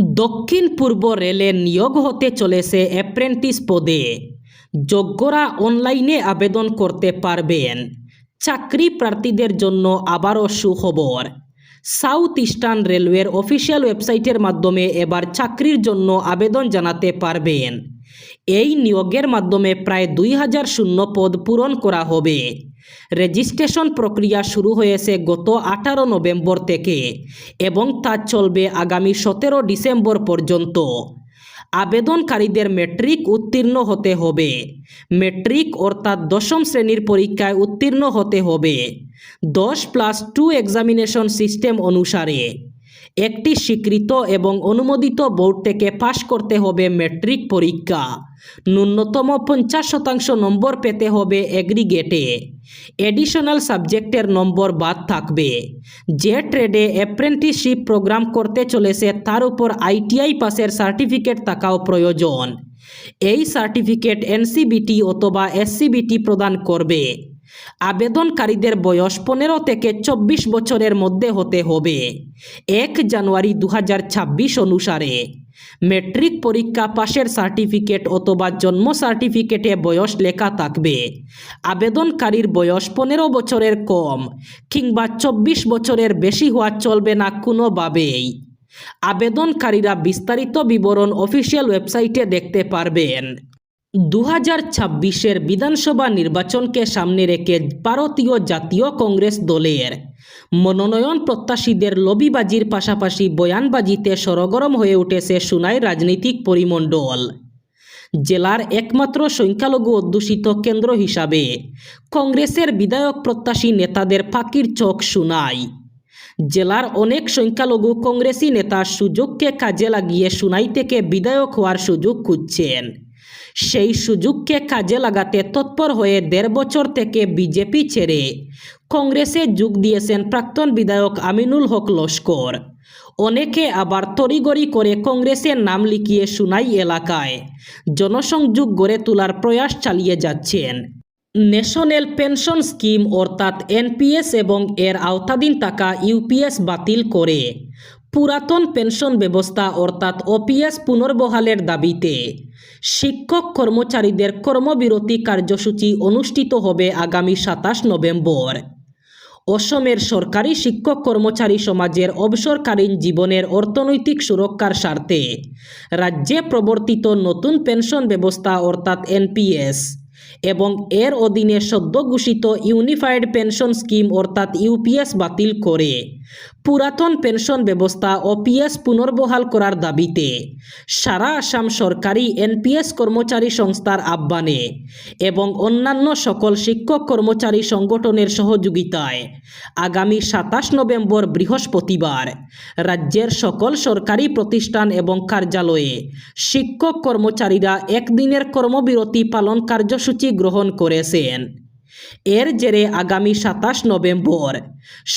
দক্ষিণ পূর্ব রেলে নিয়োগ হতে চলেছে অ্যাপ্রেন্টিস পদে। যোগ্যরা অনলাইনে আবেদন করতে পারবেন। চাকরি প্রার্থীদের জন্য আবারও সুখবর। সাউথ ইস্টার্ন রেলওয়ের অফিসিয়াল ওয়েবসাইটের মাধ্যমে এবার চাকরির জন্য আবেদন জানাতে পারবেন। এই নিয়োগের মাধ্যমে প্রায় দুই হাজার শূন্য পদ পূরণ করা হবে। রেজিস্ট্রেশন প্রক্রিয়া শুরু হয়েছে গত আঠারো নভেম্বর থেকে এবং তা চলবে আগামী সতেরো ডিসেম্বর পর্যন্ত। আবেদনকারীদের মেট্রিক উত্তীর্ণ হতে হবে। মেট্রিক অর্থাৎ দশম শ্রেণির পরীক্ষায় উত্তীর্ণ হতে হবে। দশ প্লাস টু এক্সামিনেশন সিস্টেম অনুসারে একটি স্বীকৃত এবং অনুমোদিত বোর্ড থেকে পাশ করতে হবে মেট্রিক পরীক্ষা। ন্যূনতম পঞ্চাশ শতাংশ নম্বর পেতে হবে এগ্রিগেটে। এডিশনাল সাবজেক্টের নম্বর বাদ থাকবে। যে ট্রেডে অ্যাপ্রেন্টিসশিপ প্রোগ্রাম করতে চলেছে তার উপর আইটিআই পাসের সার্টিফিকেট থাকাও প্রয়োজন। এই সার্টিফিকেট এনসিবিটি অথবা এসসিবিটি প্রদান করবে। আবেদনকারীদের বয়স পনেরো থেকে চব্বিশ বছরের মধ্যে হতে হবে। এক জানুয়ারি দু হাজার ছাব্বিশ অনুসারে মেট্রিক পরীক্ষা পাশের সার্টিফিকেট অথবা জন্ম সার্টিফিকেটে বয়স লেখা থাকবে। আবেদনকারীর বয়স পনেরো বছরের কম কিংবা চব্বিশ বছরের বেশি হওয়া চলবে না কোনোভাবেই। আবেদনকারীরা বিস্তারিত বিবরণ অফিসিয়াল ওয়েবসাইটে দেখতে পারবেন। দু হাজার ছাব্বিশের বিধানসভা নির্বাচনকে সামনে রেখে ভারতীয় জাতীয় কংগ্রেস দলের মনোনয়ন প্রত্যাশীদের লবিবাজির পাশাপাশি বয়ানবাজিতে সরগরম হয়ে উঠেছে সুনাই রাজনৈতিক পরিমণ্ডল। জেলার একমাত্র সংখ্যালঘু অধ্যুষিত কেন্দ্র হিসাবে কংগ্রেসের বিধায়ক প্রত্যাশী নেতাদের ফাঁকির চোখ সুনাই। জেলার অনেক সংখ্যালঘু কংগ্রেসি নেতা সুযোগকে কাজে লাগিয়ে সুনাই থেকে বিধায়ক হওয়ার সুযোগ খুঁজছেন। সেই সুযোগকে কাজে লাগাতে তৎপর হয়ে দেড় বছর থেকে বিজেপি ছেড়ে কংগ্রেসে যোগ দিয়েছেন প্রাক্তন বিধায়ক আমিনুল হক লস্কর। অনেকে আবার তড়িগড়ি করে কংগ্রেসের নাম লিখিয়ে সুনাই এলাকায় জনসংযোগ গড়ে তোলার প্রয়াস চালিয়ে যাচ্ছেন। ন্যাশনাল পেনশন স্কিম অর্থাৎ এনপিএস এবং এর আওতাধীন টাকা ইউপিএস বাতিল করে পুরাতন পেনশন ব্যবস্থা অর্থাৎ ওপিএস পুনর্বহালের দাবিতে শিক্ষক কর্মচারীদের কর্মবিরতি কার্যসূচি অনুষ্ঠিত হবে আগামী সাতাশ নভেম্বর। অসমের সরকারি শিক্ষক কর্মচারী সমাজের অবসরকালীন জীবনের অর্থনৈতিক সুরক্ষার স্বার্থে রাজ্যে প্রবর্তিত নতুন পেনশন ব্যবস্থা অর্থাৎ এনপিএস এবং এর অধীনে সদ্য ঘোষিত ইউনিফাইড পেনশন স্কিম অর্থাৎ ইউপিএস বাতিল করে। পুরাতন পেনশন ব্যবস্থা ও ওপিএস পুনর্বহাল করার দাবিতে সারা আসাম সরকারি এনপিএস কর্মচারী সংস্থার আহ্বানে এবং অন্যান্য সকল শিক্ষক কর্মচারী সংগঠনের সহযোগিতায় আগামী সাতাশ নভেম্বর বৃহস্পতিবার রাজ্যের সকল সরকারি প্রতিষ্ঠান এবং কার্যালয়ে শিক্ষক কর্মচারীরা একদিনের কর্মবিরতি পালন কার্যসূচি গ্রহণ করেছেন। এর জেরে আগামী সাতাশ নভেম্বর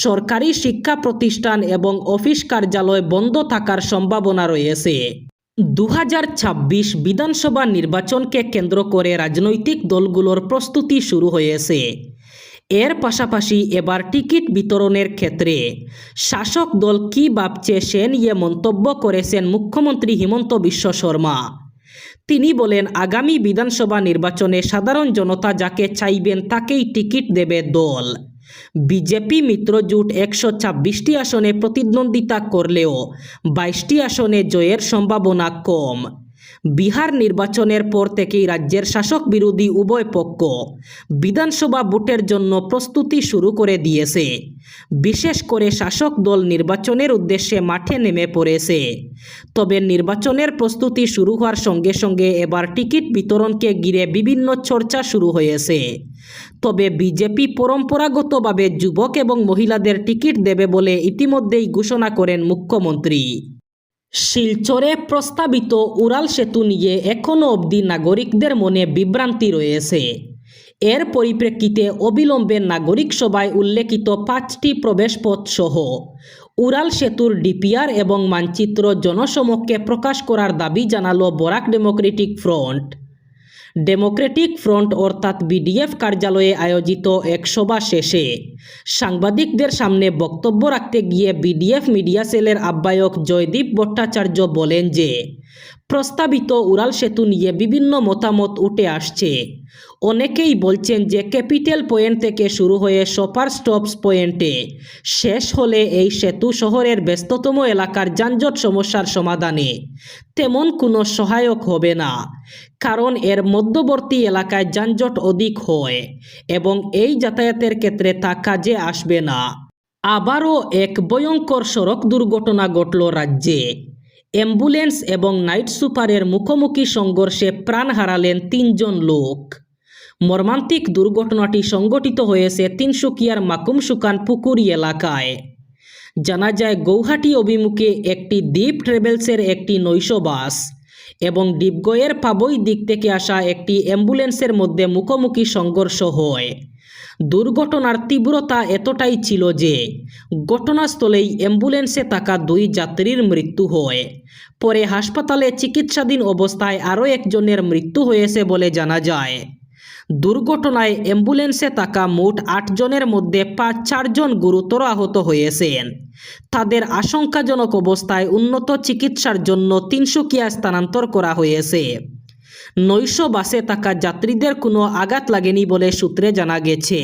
সরকারি শিক্ষা প্রতিষ্ঠান এবং অফিস কার্যালয় বন্ধ থাকার সম্ভাবনা রয়েছে। দুহাজার ছাব্বিশ বিধানসভা নির্বাচনকে কেন্দ্র করে রাজনৈতিক দলগুলোর প্রস্তুতি শুরু হয়েছে। এর পাশাপাশি এবার টিকিট বিতরণের ক্ষেত্রে শাসক দল কী ভাবছে সে নিয়ে মন্তব্য করেছেন মুখ্যমন্ত্রী হিমন্ত বিশ্ব শর্মা। তিনি বলেন, আগামী বিধানসভা নির্বাচনে সাধারণ জনতা যাকে চাইবেন তাকেই টিকিট দেবে দল। বিজেপি মিত্রজোট একশো ছাব্বিশটি আসনে প্রতিদ্বন্দ্বিতা করলেও বাইশটি আসনে জয়ের সম্ভাবনা কম। বিহার নির্বাচনের পর থেকেই রাজ্যের শাসক বিরোধী উভয় পক্ষ বিধানসভা ভোটের জন্য প্রস্তুতি শুরু করে দিয়েছে। বিশেষ করে শাসক দল নির্বাচনের উদ্দেশ্যে মাঠে নেমে পড়েছে। তবে নির্বাচনের প্রস্তুতি শুরু হওয়ার সঙ্গে সঙ্গে এবার টিকিট বিতরণকে ঘিরে বিভিন্ন চর্চা শুরু হয়েছে। তবে বিজেপি পরম্পরাগতভাবে যুবক এবং মহিলাদের টিকিট দেবে বলে ইতিমধ্যেই ঘোষণা করেন মুখ্যমন্ত্রী। শিলচরে প্রস্তাবিত উড়াল সেতু নিয়ে এখনও অবধি নাগরিকদের মনে বিভ্রান্তি রয়েছে। এর পরিপ্রেক্ষিতে অবিলম্বে নাগরিক সভায় উল্লেখিত পাঁচটি প্রবেশপথ সহ উড়াল সেতুর ডিপিআর এবং মানচিত্র জনসমক্ষে প্রকাশ করার দাবি জানালো Barak democratic front. Democratic front অর্থাৎ বিডিএফ কার্যালয়ে আয়োজিত এক সভা শেষে সাংবাদিকদের সামনে বক্তব্য রাখতে গিয়ে বিডিএফ মিডিয়া সেলের আহ্বায়ক জয়দীপ ভট্টাচার্য বলেন যে প্রস্তাবিত উড়াল সেতু নিয়ে বিভিন্ন মতামত উঠে আসছে। অনেকেই বলছেন যে ক্যাপিটাল পয়েন্ট থেকে শুরু হয়ে সপার স্টপস পয়েন্টে শেষ হলে এই সেতু শহরের ব্যস্ততম এলাকার যানজট সমস্যার সমাধানে তেমন কোনো সহায়ক হবে না, কারণ এর মধ্যবর্তী এলাকায় যানজট অধিক হয় এবং এই যাতায়াতের ক্ষেত্রে তা কাজে আসবে না। আবারও এক ভয়ঙ্কর সড়ক দুর্ঘটনা ঘটল রাজ্যে। অ্যাম্বুলেন্স এবং নাইট সুপারের মুখোমুখি সংঘর্ষে প্রাণ হারালেন তিনজন লোক। মর্মান্তিক দুর্ঘটনাটি সংঘটিত হয়েছে তিনসুকিয়ার মাকুম সুকান পুকুরি এলাকায়। জানা যায়, গৌহাটি অভিমুখে একটি দ্বীপ ট্রেভেলসের একটি নৈশ বাস এবং ডিপগয়ের পাবই দিক থেকে আসা একটি অ্যাম্বুলেন্সের মধ্যে মুখোমুখি সংঘর্ষ হয়। দুর্ঘটনার তীব্রতা এতটাই ছিল যে ঘটনাস্থলেই অ্যাম্বুলেন্সে থাকা দুই যাত্রীর মৃত্যু হয়। পরে হাসপাতালে চিকিৎসাধীন অবস্থায় আরও একজনের মৃত্যু হয়েছে বলে জানা যায়। দুর্ঘটনায় অ্যাম্বুলেন্সে থাকা মোট আটজনের মধ্যে পাঁচ চারজন গুরুতর আহত হয়েছেন। তাদের আশঙ্কাজনক অবস্থায় উন্নত চিকিৎসার জন্য তিনসুকিয়া স্থানান্তর করা হয়েছে। নৈশ বাসে থাকা যাত্রীদের কোনো আঘাত লাগেনি বলে সূত্রে জানা গেছে।